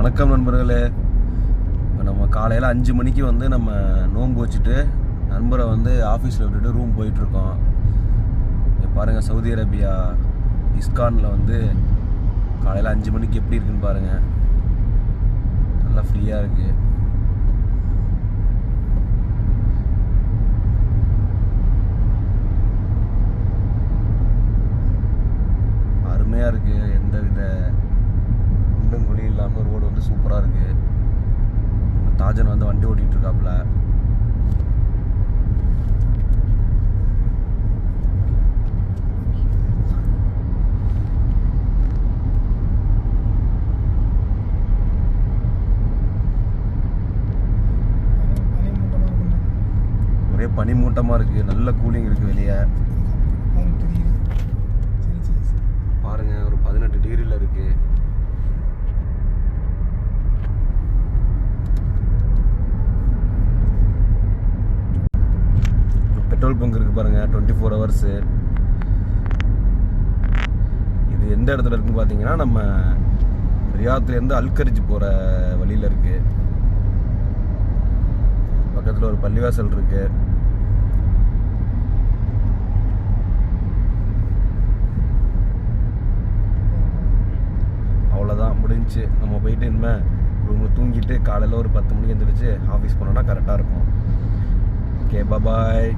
வணக்கம் நண்பர்களே. இப்போ நம்ம காலையில் அஞ்சு மணிக்கு வந்து நம்ம நோன்பு வச்சுட்டு நண்பரை வந்து ஆஃபீஸில் விட்டுட்டு ரூம் போயிட்டுருக்கோம். இங்கே பாருங்கள் சவுதி அரேபியா இஸ்கானில் வந்து காலையில் அஞ்சு மணிக்கு எப்படி இருக்குன்னு பாருங்கள் நல்லா ஃப்ரீயாக இருக்குது அருமையாக இருக்குது எந்த வித குண்டும் குழி இல்லாமல் ரோடு வந்து சூப்பராக இருக்குது தாஜன் வந்து வண்டி ஓட்டிகிட்டு இருக்காப்புல ஒரே பனிமூட்டமாக இருக்குது நல்ல கூலிங் இருக்குது வெளியே. பெட்ரோல் பங்க் இருக்குது பாருங்க டுவெண்ட்டி ஃபோர் ஹவர்ஸு இது எந்த இடத்துல இருக்குன்னு பார்த்தீங்கன்னா நம்ம ரியாத்துலேருந்து அல்கரிஜ் போகிற வழியில் இருக்கு. பக்கத்தில் ஒரு பள்ளிவாசல் இருக்குது அவ்வளோதான் முடிஞ்சுச்சு நம்ம போயிட்டு இனிமேல் ரூமில் தூங்கிட்டு காலையில் ஒரு பத்து மணிக்கு எழுந்திரிச்சு ஆஃபீஸ் போனோன்னா கரெக்டாக இருக்கும். Okay bye